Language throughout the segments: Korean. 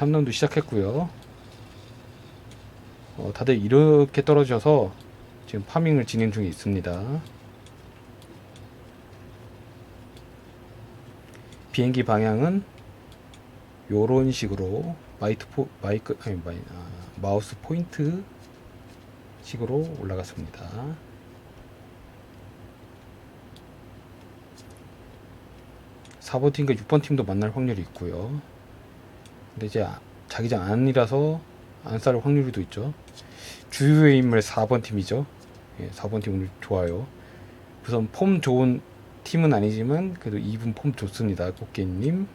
3라운드 시작했고요. 어, 다들 이렇게 떨어져서 지금 파밍을 진행 중에 있습니다. 비행기 방향은 요런 식으로 마이트 포 마이크 아니 마이, 아, 마우스 포인트 식으로 올라갔습니다. 사번 팀과 6번 팀도 만날 확률이 있고요. 근데 이제 아- 자기장 안이라서 안 쌀 확률도 있죠. 주요의 인물 4번 팀이죠. 예, 4번 팀 오늘 좋아요. 우선 폼 좋은 팀은 아니지만 그래도 2분 폼 좋습니다. 꽃게님.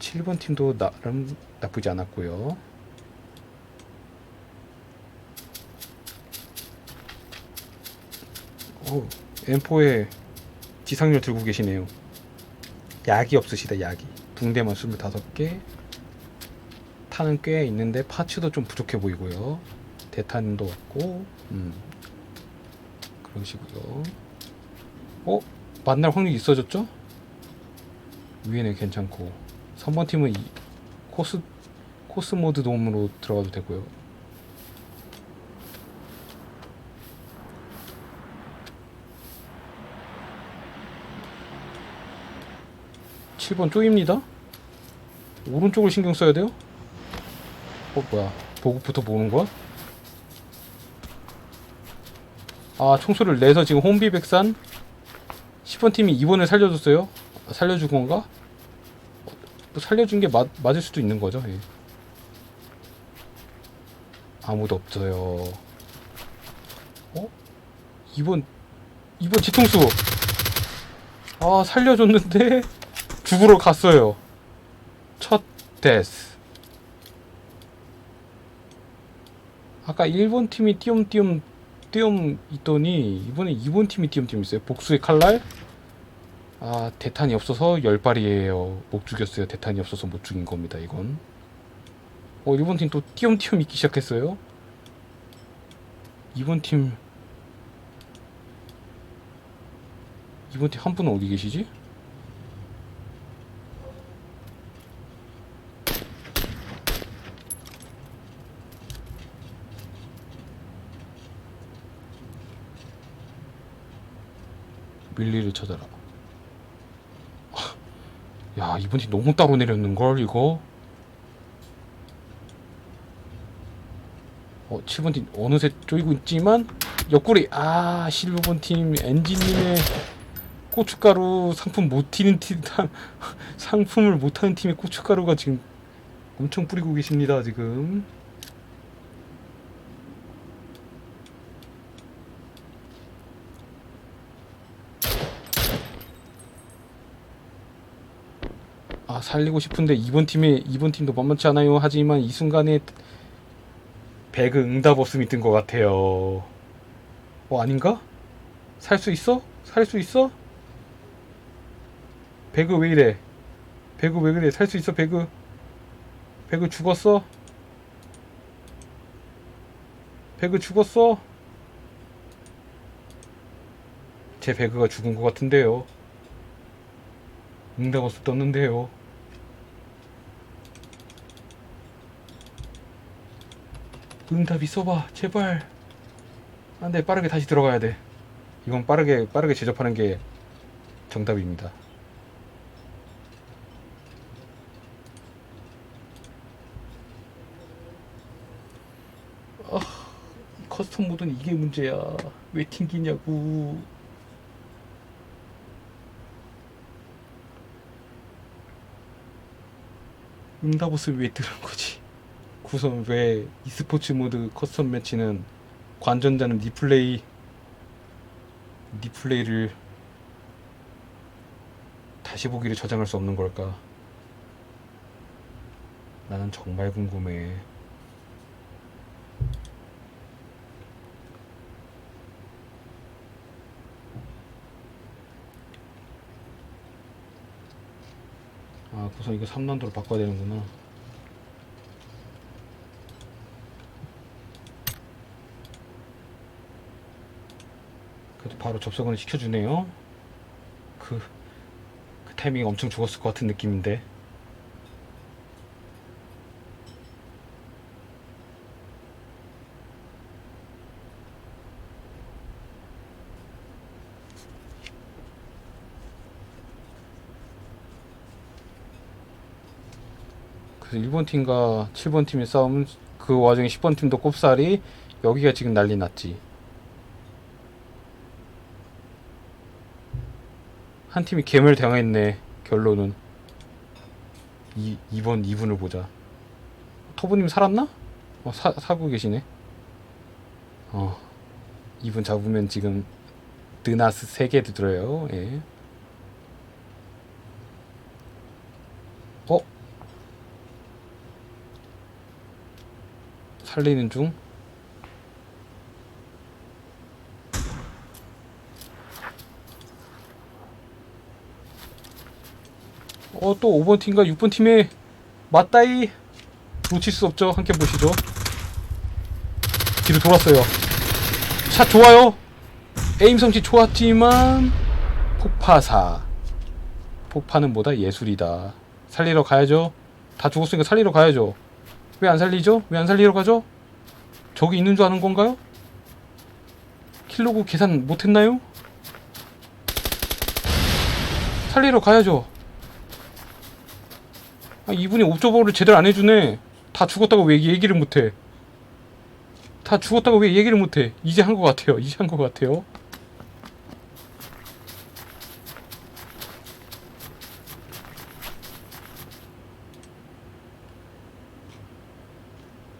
7번 팀도 나름 나쁘지 않았고요. 어, M4에 지상렬 들고 계시네요. 약이 없으시다, 약이. 붕대만 25개. 탄은 꽤 있는데 파츠도 좀 부족해 보이고요. 대탄도 없고, 음. 그러시고요. 어? 만날 확률이 있어졌죠? 위에는 괜찮고. 3번 팀은 이 코스, 코스 모드 도움으로 들어가도 되고요. 칠번 쪼입니다. 오른쪽을 신경 써야 돼요? 어, 뭐야. 보급부터 보는 거야? 아, 총소리를 내서 지금 혼비백산 10번 팀이 2번을 살려줬어요. 아, 살려준 건가? 뭐 살려준 게 맞, 맞을 수도 있는 거죠. 예. 아무도 없어요. 어? 2번, 2번 뒤통수. 아, 살려줬는데 죽으러 갔어요. 첫 데스. 아까 1번 팀이 띄엄띄엄 띄엄 있더니 이번에 2번 팀이 띄엄띄엄 있어요. 복수의 칼날. 아 대탄이 없어서 열발이에요. 못 죽였어요. 대탄이 없어서 못 죽인 겁니다. 이건. 어 1번 팀또 띄엄띄엄 있기 시작했어요. 2번 팀 2번 팀 한 분은 어디 계시지? 밀리를 찾아라. 야, 이번 팀 너무 따로 내렸는걸, 이거? 어, 7번 팀 어느새 쪼이고 있지만, 옆구리, 아, 15번 팀 엔진님의 고춧가루 상품 못 튀는 팀, 상품을 못하는 팀의 고춧가루가 지금 엄청 뿌리고 계십니다, 지금. 살리고 싶은데 이번 팀에 이번 팀도 만만치 않아요. 하지만 이 순간에 배그 응답 없음이 뜬 것 같아요. 어 아닌가? 살 수 있어? 살 수 있어? 배그 왜 이래? 배그 왜 그래? 살 수 있어 배그? 배그 죽었어? 배그 죽었어? 제 배그가 죽은 것 같은데요. 응답 없음 떴는데요. 응답 있어봐 제발. 안돼 빠르게 다시 들어가야 돼. 이건 빠르게 빠르게 제접하는 게 정답입니다. 아 커스텀 모드는 이게 문제야. 왜 튕기냐고. 응답 없으면 왜 들은 거지 우선 왜 e스포츠 모드 커스텀 매치는 관전자는 리플레이 리플레이를 다시 보기를 저장할 수 없는 걸까? 나는 정말 궁금해. 아, 우선 이거 3난도로 바꿔야 되는구나. 바로 접속을 시켜주네요. 그, 그 타이밍이 엄청 죽었을 것 같은 느낌인데. 그래서 1번 팀과 7번 팀의 싸움 그 와중에 10번 팀도 꼽살이 여기가 지금 난리 났지. 한 팀이 개멸 당했네. 결론은. 이 2번 2분을 보자. 토부님 살았나? 어, 사, 사고 계시네. 어. 2분 잡으면 지금 드나스 3개 들어요. 예. 어? 살리는 중? 어, 또 5번 팀과 6번 팀에 맞다이 놓칠 수 없죠. 함께 보시죠. 뒤로 돌았어요. 샷 좋아요. 에임 성취 좋았지만 폭파사. 폭파는 뭐다 예술이다. 살리러 가야죠. 다 죽었으니까 살리러 가야죠. 왜 안 살리죠? 왜 안 살리러 가죠? 저기 있는 줄 아는 건가요? 킬로그 계산 못했나요? 살리러 가야죠. 아, 이분이 옵저버를 제대로 안 해주네. 다 죽었다고 왜 얘기를 못해? 다 죽었다고 왜 얘기를 못해? 이제 한 것 같아요. 이제 한 것 같아요.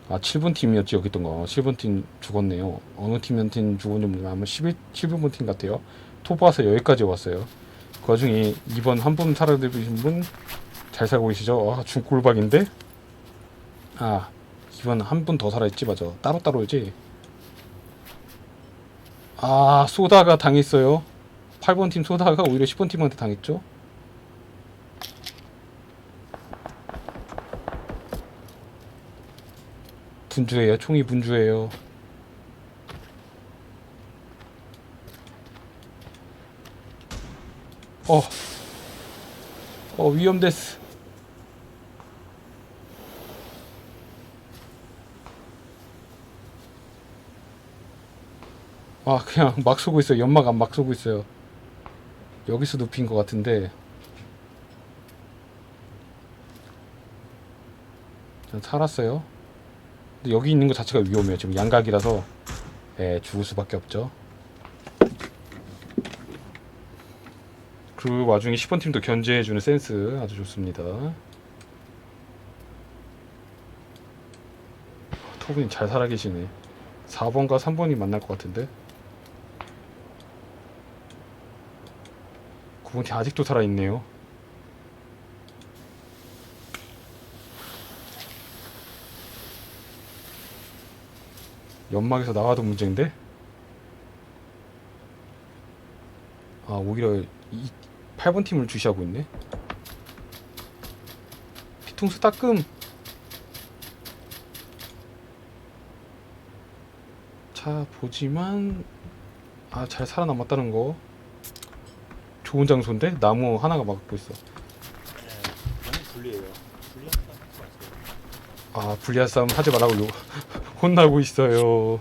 아 7번 팀이었지 여기 있던 거 7번 팀 죽었네요 어느 팀한테 죽었는지 모르겠는데 아마 11, 11번 팀 같아요 토브 와서 여기까지 왔어요 그 와중에 2번 한 분 살아계신 분 잘 살고 계시죠? 아 중골박인데? 아 2번 한 분 더 살아있지 맞아. 따로따로지? 아 소다가 당했어요. 8번 팀 소다가 오히려 10번 팀한테 당했죠? 분주해요. 총이 분주해요. 어, 어 위험데스. 아 그냥 막 쏘고 있어요. 연막 안 막 쏘고 있어요. 여기서 눕힌 것 같은데. 전 살았어요. 근데 여기 있는 것 자체가 위험해요. 지금 양각이라서 예, 죽을 수밖에 없죠. 그 와중에 10번 팀도 견제해주는 센스 아주 좋습니다. 토분이 잘 살아계시네. 4번과 3번이 만날 것 같은데. 9번 팀 아직도 살아있네요. 연막에서 나와도 문제인데? 아 오히려 이 8번 팀을 주시하고 있네. 피통수 따끔. 자 보지만 아 잘 살아남았다는 거. 좋은 장소인데 나무 하나가 막고 있어. 너무 불리해요. 불리한 거 같아요. 아 불리한 싸움 하지 말라고 요 혼나고 있어요.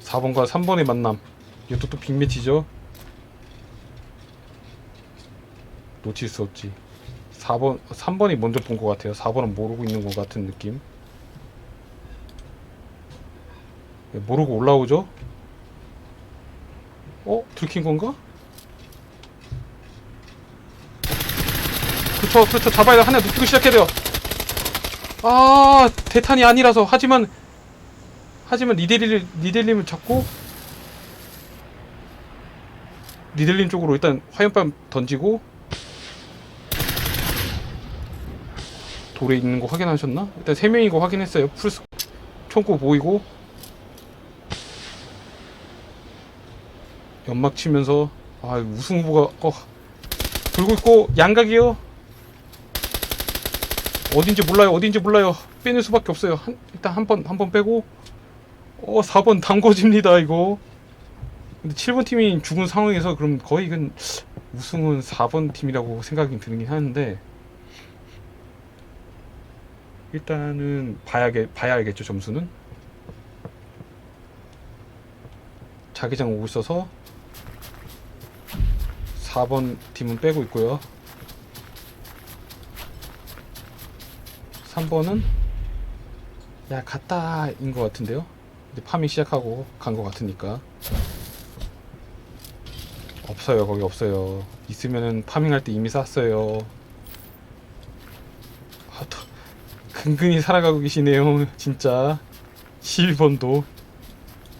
사번과 3번의 만남. 이것도 또 빅매치죠. 놓칠 수 없지. 4번, 3번이 먼저 본 것 같아요. 4번은 모르고 있는 것 같은 느낌. 왜 모르고 올라오죠? 어? 들킨 건가? 그렇죠, 그렇죠. 잡아야 돼. 하나 눕히고 시작해야 돼요. 아, 대탄이 아니라서. 하지만, 하지만 니델리, 니델님을 잡고, 니델님 쪽으로 일단 화염밤 던지고, 돌에 있는 거 확인하셨나? 일단 세 명인 거 확인했어요. 풀스, 총구 보이고, 연막 치면서, 아, 우승 후보가, 어, 돌고 있고, 양각이요. 어딘지 몰라요. 어딘지 몰라요. 빼낼 수밖에 없어요. 한, 일단 한 번 한 번 빼고 어 4번 담궈집니다 이거. 근데 7번 팀이 죽은 상황에서 그럼 거의 이건 우승은 4번 팀이라고 생각이 드긴 하는데 일단은 봐야겠 봐야 알겠죠 점수는. 자기장 오고 있어서 4번 팀은 빼고 있고요. 3번은 야 갔다인 것 같은데요. 근데 파밍 시작하고 간 것 같으니까 없어요 거기 없어요. 있으면은 파밍할 때 이미 쐈어요. 아, 또 근근히 살아가고 계시네요 진짜 11번도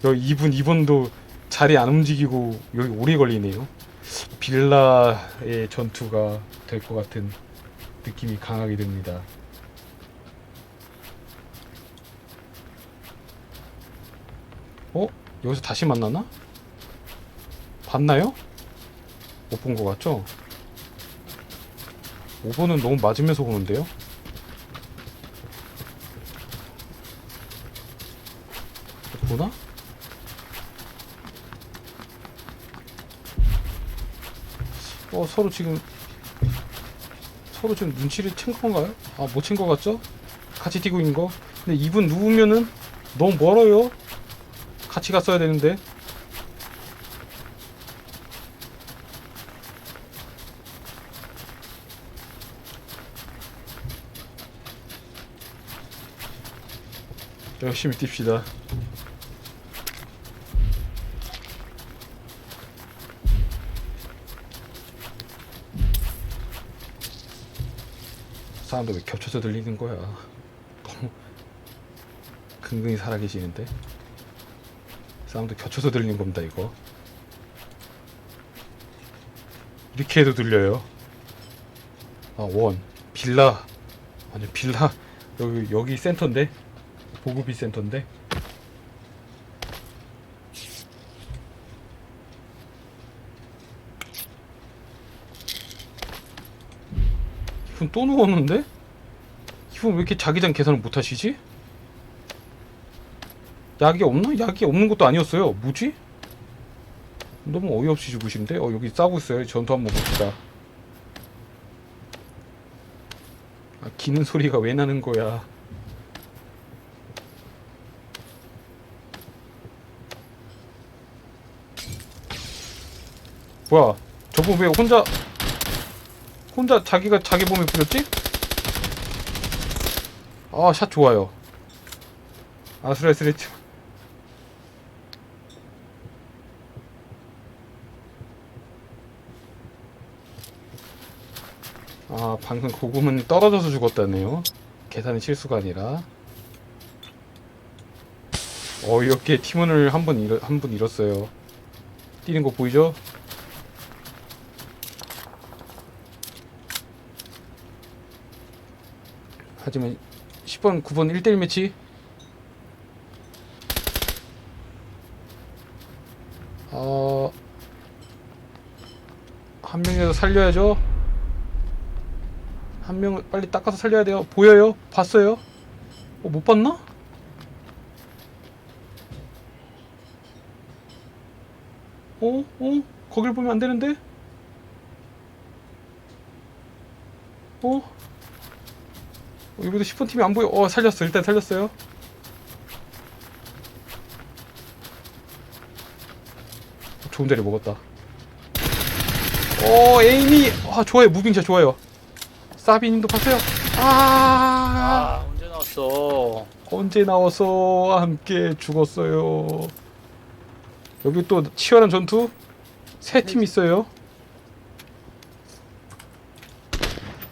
여기 2분 2번도 자리 안 움직이고 여기 오래 걸리네요. 빌라의 전투가 될 것 같은 느낌이 강하게 듭니다. 어? 여기서 다시 만나나? 봤나요? 못 본 것 같죠? 5번은 너무 맞으면서 보는데요? 보나? 어 서로 지금 서로 지금 눈치를 챈 건가요? 아 못 챈 것 같죠? 같이 뛰고 있는 거 근데 이분 누우면은 너무 멀어요 같이 갔어야 되는데 열심히 뜁시다 사람들 왜 겹쳐서 들리는 거야? 너무 근근히 살아계시는데? 사람들 겹쳐서 들리는 겁니다 이거. 이렇게 해도 들려요? 아원. 빌라. 아니 빌라. 여기 여기 센터인데? 보급이 센터인데 또 누웠는데? 이분 왜 이렇게 자기장 계산을 못 하시지? 약이 없나? 약이 없는 것도 아니었어요. 뭐지? 너무 어이없이 죽으신데? 어, 여기 싸고 있어요. 전투 한번 봅시다. 아, 기는 소리가 왜 나는 거야? 뭐야? 저분 왜 혼자 혼자 자기가 자기 몸에 뿌렸지? 아, 샷 좋아요. 아슬아슬했죠. 아, 방금 고금은 떨어져서 죽었다네요. 계산의 실수가 아니라. 어이없게 팀원을 한 번 잃어, 한분 잃었어요. 뛰는 거 보이죠? 하지만 10번, 9번 1대1 매치. 어, 한 명이라도 살려야죠. 한 명을 빨리 닦아서 살려야 돼요. 보여요? 봤어요? 어, 못 봤나? 어? 어? 거길 보면 안 되는데? 어? 어, 여기도 10번 팀이 안 보여. 어, 살렸어. 일단 살렸어요. 좋은 자리 먹었다. 어, 에임이, 아, 좋아요. 무빙자 좋아요. 사비님도 봤어요. 아, 아 언제 나왔어? 언제 나와서 함께 죽었어요. 여기 또 치열한 전투 세 팀 있어요.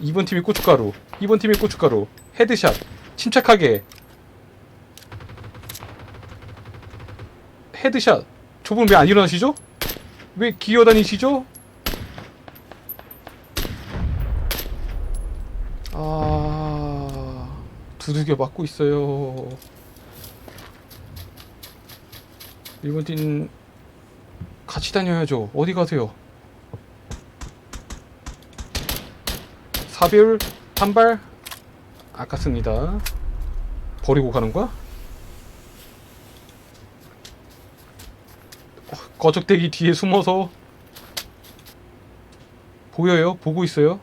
2번 팀이 고춧가루, 2번 팀이 고춧가루, 헤드샷, 침착하게. 헤드샷. 저분 왜 안 일어나시죠? 왜 기어다니시죠? 아, 두들겨 맞고 있어요. 1번 팀 같이 다녀야죠. 어디 가세요? 사별 단발 아깝습니다. 버리고 가는 거야? 거적대기 뒤에 숨어서 보여요? 보고 있어요?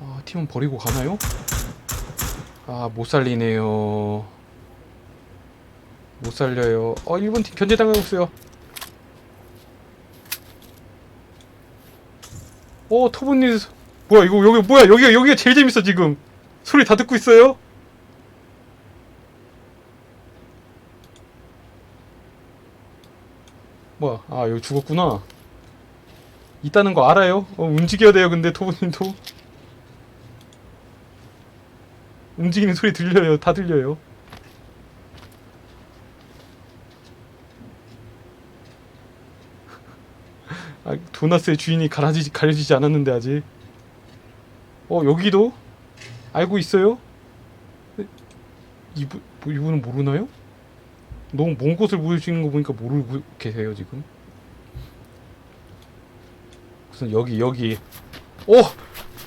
아, 팀은 버리고 가나요? 아, 못 살리네요. 못 살려요. 어, 1번 팀 견제당하고 있어요. 어, 터보님 뭐야 이거 여기 뭐야 여기가 여기가 제일 재밌어 지금. 소리 다 듣고 있어요? 뭐야 아 여기 죽었구나. 있다는 거 알아요? 어, 움직여야 돼요 근데 토보님도. 움직이는 소리 들려요 다 들려요. 아, 도나스의 주인이 가라지, 가려지지 않았는데 아직 어 여기도 알고 있어요? 네, 이분 뭐, 이분은 모르나요? 너무 먼 곳을 보여주는 거 보니까 모르고 계세요 지금 무슨 여기 여기 어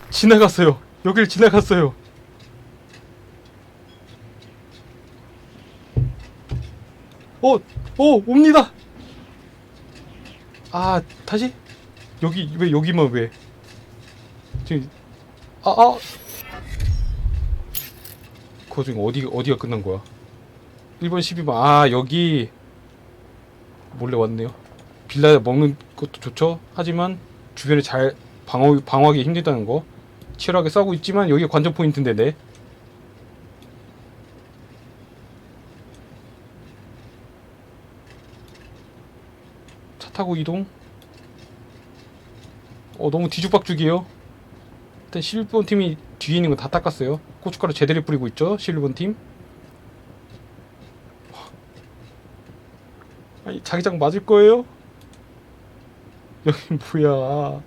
지나갔어요 여길 지나갔어요 어, 어, 옵니다. 아, 다시? 여기, 왜, 여기만 왜? 지금, 아, 아. 그거 지금 어디, 어디가 끝난 거야? 1번, 12번. 아, 여기. 몰래 왔네요. 빌라 먹는 것도 좋죠? 하지만, 주변에 잘 방어, 방어하기 힘들다는 거. 치열하게 싸우고 있지만, 여기가 관전 포인트인데, 네. 차 타고 이동. 어 너무 뒤죽박죽이에요. 일단 11번 팀이 뒤에 있는 거 다 닦았어요. 고춧가루 제대로 뿌리고 있죠. 11번 팀. 아니 자기장 맞을 거예요? 여기 뭐야?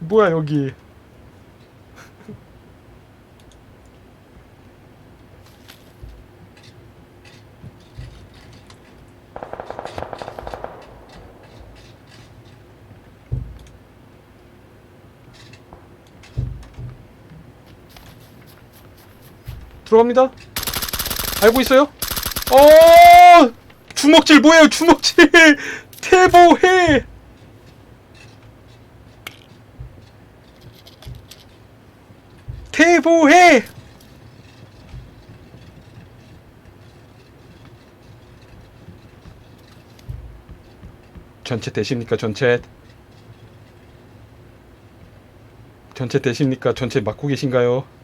뭐야 여기? 들어갑니다. 알고 있어요? 어! 주먹질 뭐예요? 주먹질! 태보해! 태보해! 전체 되십니까? 전체 전체 되십니까? 전체 맡고 계신가요?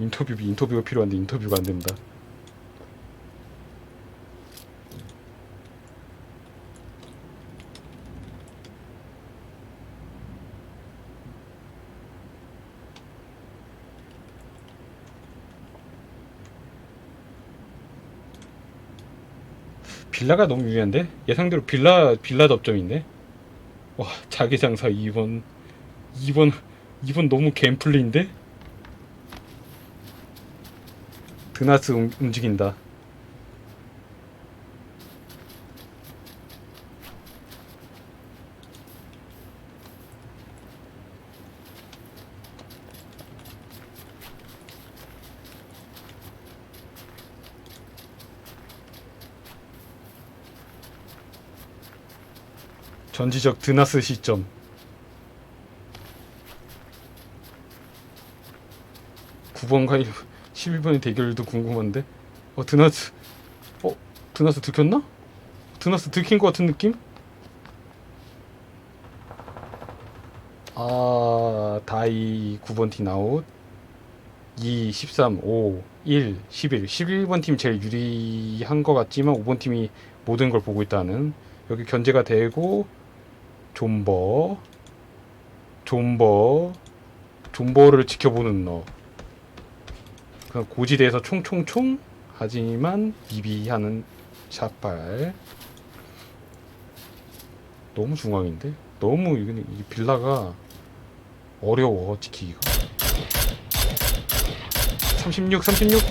인터뷰 인터뷰가 필요한데 인터뷰가 안 된다. 빌라가 너무 유리한데? 예상대로 빌라 빌라 접점인데? 와 자기 장사 2번 2번 2번 너무 갬플리인데 드나스 움, 움직인다. 전지적 드나스 시점. 구번과 11번의 대결도 궁금한데? 어 드나스. 어 드나스 들켰나? 드나스 들킨 것 같은 느낌? 아 다이 9번 팀 아웃. 2, 13, 5, 1, 11 11번 팀 제일 유리한 것 같지만 5번 팀이 모든 걸 보고 있다는. 여기 견제가 되고 존버. 존버. 존버를 지켜보는 너 그냥 고지대에서 총총총 하지만 비비하는 샷발. 너무 중앙인데? 너무 이 빌라가 어려워 지키기가. 36 36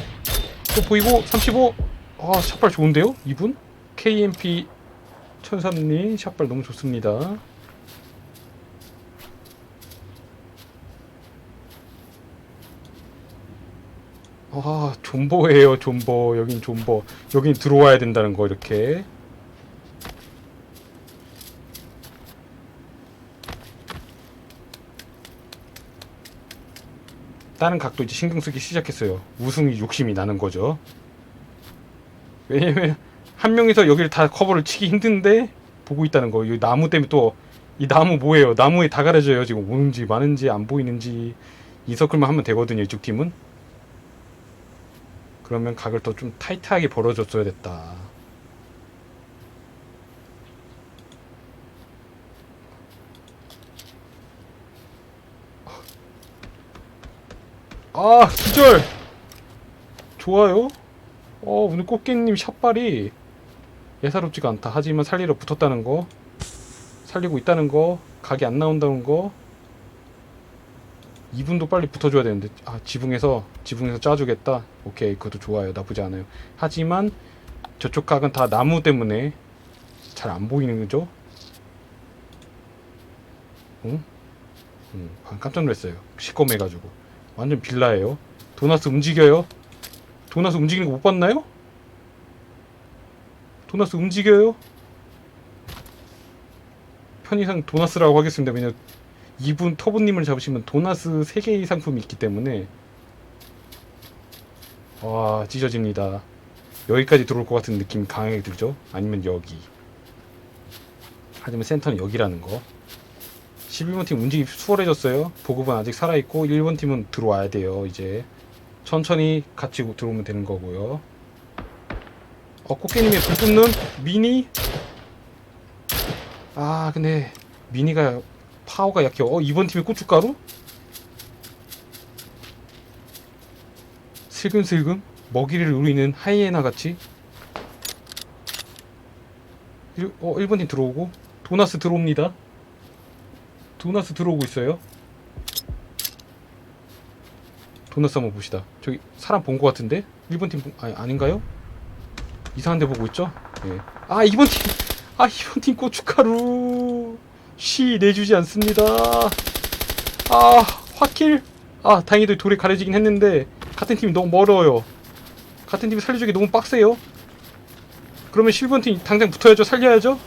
또 보이고 35아 샷발 좋은데요 이분? KMP 천삼님 샷발 너무 좋습니다 아, 존버예요, 존버. 여긴 존버. 여긴 들어와야 된다는 거, 이렇게. 다른 각도 이제 신경 쓰기 시작했어요. 우승이 욕심이 나는 거죠. 왜냐면 한 명이서 여기를 다 커버를 치기 힘든데 보고 있다는 거. 이 나무 때문에 또 이 나무 뭐예요? 나무에 다 가려져요. 지금 오는지 마는지 안 보이는지 이 서클만 하면 되거든요. 이쪽 팀은. 그러면 각을 더 좀 타이트하게 벌어줬어야 됐다. 아 기절! 좋아요? 어 오늘 꽃게님 샷발이 예사롭지가 않다. 하지만 살리러 붙었다는 거 살리고 있다는 거 각이 안 나온다는 거 이분도 빨리 붙어줘야 되는데 아 지붕에서 지붕에서 짜주겠다 오케이 그것도 좋아요 나쁘지 않아요 하지만 저쪽 각은 다 나무 때문에 잘 안 보이는 거죠 응? 응 방금 깜짝 놀랐어요 시꺼매가지고 완전 빌라예요. 도나스 움직여요. 도나스 움직이는 거 못 봤나요? 도나스 움직여요. 편의상 도나스라고 하겠습니다. 왜냐 이분 터보님을 잡으시면 도나스 3개의 상품이 있기 때문에 와 찢어집니다. 여기까지 들어올 것 같은 느낌이 강하게 들죠? 아니면 여기. 하지만 센터는 여기라는 거. 11번 팀 움직이 수월해졌어요. 보급은 아직 살아있고 1번 팀은 들어와야 돼요. 이제 천천히 같이 들어오면 되는 거고요. 어 꽃게님의 불 뿜는 미니 아 근데 미니가 파워가 약해요. 어 이번 팀이 고춧가루? 슬금슬금 먹이를 누리는 하이에나 같이 일, 어 1번 팀 들어오고 도나스 들어옵니다. 도나스 들어오고 있어요. 도나스 한번 봅시다. 저기 사람 본 것 같은데? 1번 팀, 본- 아니, 아닌가요? 이상한 데 보고 있죠? 예. 아, 2번 팀! 아, 2번 팀 고춧가루! 쉬 내주지 않습니다. 아, 화킬! 아, 다행히도 돌에 가려지긴 했는데, 같은 팀이 너무 멀어요. 같은 팀이 살려주기 너무 빡세요. 그러면 11번 팀 당장 붙어야죠. 살려야죠.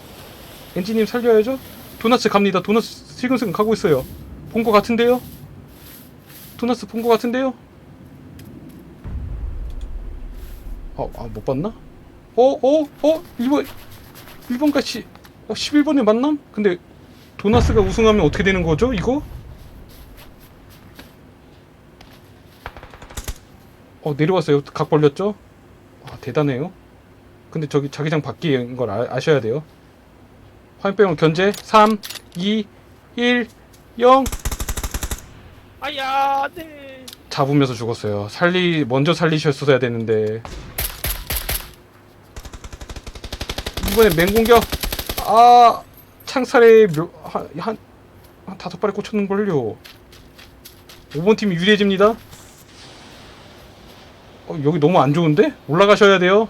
엔지님 살려야죠. 도나스 갑니다. 도나스 슬금슬금 가고 있어요. 본것 같은데요? 도나스 본것 같은데요? 어, 아, 못 봤나? 어, 어, 어? 1번, 1번 같이, 어, 11번에 만남? 근데, 도나스가 우승하면 어떻게 되는 거죠, 이거? 어, 내려왔어요. 각 벌렸죠? 아, 대단해요. 근데 저기 자기장 바뀐 걸 아, 아셔야 돼요. 화염병을 견제 3 2 1 0 아야, 네. 잡으면서 죽었어요. 살리 먼저 살리셨어야 되는데 이번에 맹공격 아 창살에 한, 한, 한 다섯 발에 꽂혔는 걸요. 5번 팀이 유리해집니다. 어, 여기 너무 안 좋은데 올라가셔야 돼요.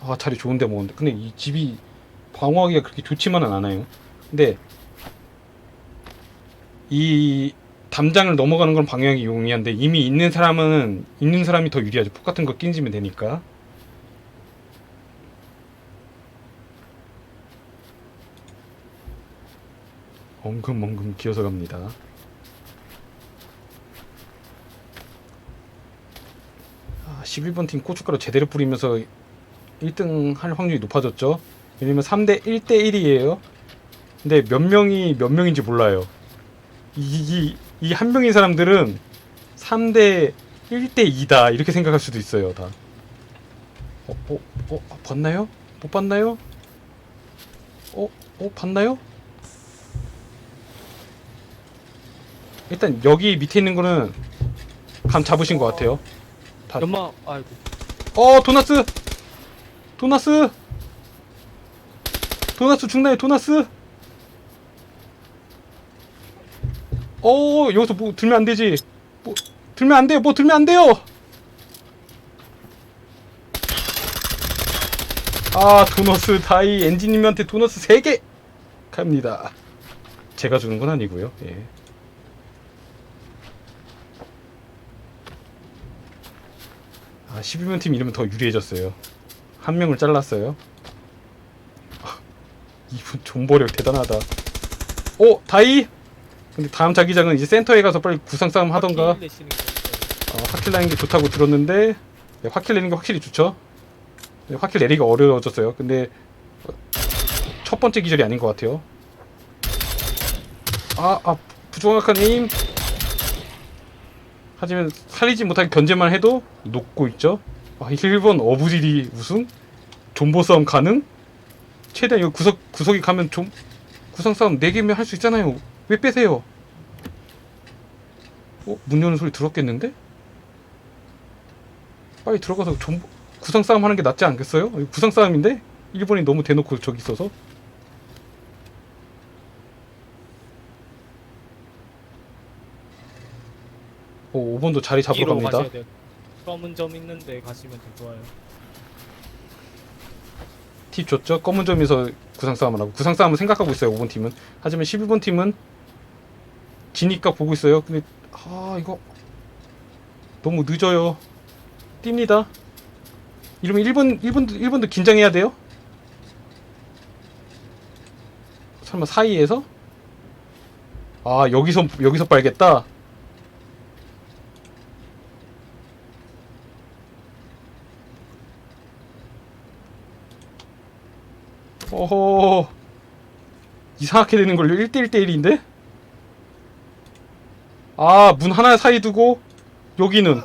아 자리 좋은데 먹었는데 근데 이 집이 방어하기가 그렇게 좋지만은 않아요 근데 이 담장을 넘어가는 건 방어하기 용이한데 이미 있는 사람은 있는 사람이 더 유리하죠 폭 같은 거 끼지면 되니까 엉금엉금 기어서 갑니다 아, 11번 팀 고춧가루 제대로 뿌리면서 1등 할 확률이 높아졌죠. 왜냐면 3대 1대 1이에요. 근데 몇 명이 몇 명인지 몰라요. 이 이 한 명인 사람들은 3대 1대 2다 이렇게 생각할 수도 있어요. 다. 어, 어, 어, 아, 봤나요? 못 봤나요? 어, 어, 봤나요? 일단 여기 밑에 있는 거는 감 잡으신 것 같아요. 다. 연마, 아이고. 어, 도나스! 도나스! 도나스 죽나요, 도나스? 어, 여기서 뭐 들면 안 되지. 뭐, 들면 안 돼요, 뭐 들면 안 돼요! 아, 도너스 다이 엔지님한테 도너스 3개! 갑니다. 제가 주는 건 아니고요, 예. 아, 11번 팀 이러면 더 유리해졌어요. 한 명을 잘랐어요. 이분 존버력 대단하다. 오 다이. 근데 다음 자기장은 이제 센터에 가서 빨리 구상 싸움 하던가. 어, 화킬 내는 게 좋다고 들었는데 네, 화킬 내는 게 확실히 좋죠. 네, 화킬 내리기가 어려워졌어요. 근데 어, 첫 번째 기절이 아닌 것 같아요. 아, 아 부정확한 에임. 하지만 살리지 못하게 견제만 해도 녹고 있죠. 아, 1번 어부지리 우승? 존버 싸움 가능? 최대한 이거 구석, 구석이 가면 좀 구상 싸움 4개면 할 수 있잖아요. 왜 빼세요? 어? 문 여는 소리 들었겠는데? 빨리 들어가서 좀 구상 싸움 하는 게 낫지 않겠어요? 구상 싸움인데 일본이 너무 대놓고 저기 있어서 오 5번도 자리 잡으러 갑니다. 검은 점 있는데 가시면 더 좋아요. 팁 줬죠? 검은 점에서 구상 싸움을 하고 구상 싸움을 생각하고 있어요 5번 팀은 하지만 11번 팀은 지니까 보고 있어요 근데 아 이거 너무 늦어요 뜁니다 이러면 1번 1번도 1번도 긴장해야 돼요? 설마 사이에서? 아 여기서 여기서 빨겠다 어허 이상하게 되는 걸요 1대1대1인데? 아 문 하나 사이 두고 여기는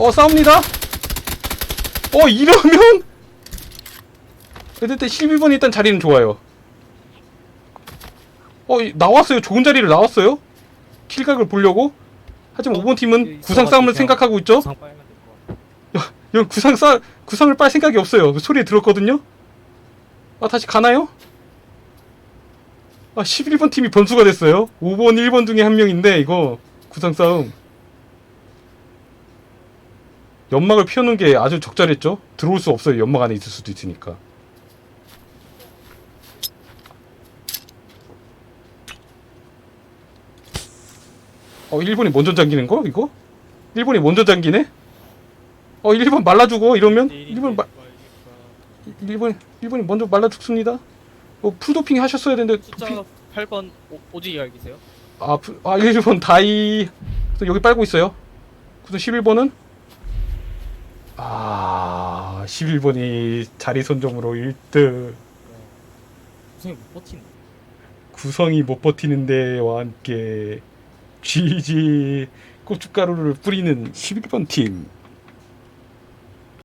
어 싸웁니다 어 이러면 어쨌든 12번이 일단 자리는 좋아요 어 이- 나왔어요 좋은 자리를 나왔어요 킬각을 보려고 하지만 5번 팀은 구상 싸움을 생각하고 있죠. 여기 구상 싸 구상을 빨 생각이 없어요. 그 소리 들었거든요. 아 다시 가나요? 아 11번 팀이 변수가 됐어요. 5번, 1번 중에 한 명인데 이거 구상 싸움. 연막을 피우는 게 아주 적절했죠. 들어올 수 없어요. 연막 안에 있을 수도 있으니까. 어 1번이 먼저 잠기는 거 이거? 1번이 먼저 잠기네? 어 1번 말라주고 이러면 1번 마, 1번 1번이 먼저 말라 죽습니다. 어 풀도핑 하셨어야 되는데 숫자 도핑, 8번 오, 오지 알기세요? 아, 풀- 아 1번 다이 또 여기 빨고 있어요. 그래서 11번은 아 11번이 자리 선점으로 1등 구성이 못 버티네. 구성이 못 버티는 데와 함께 GG 고춧가루를 뿌리는 11번 팀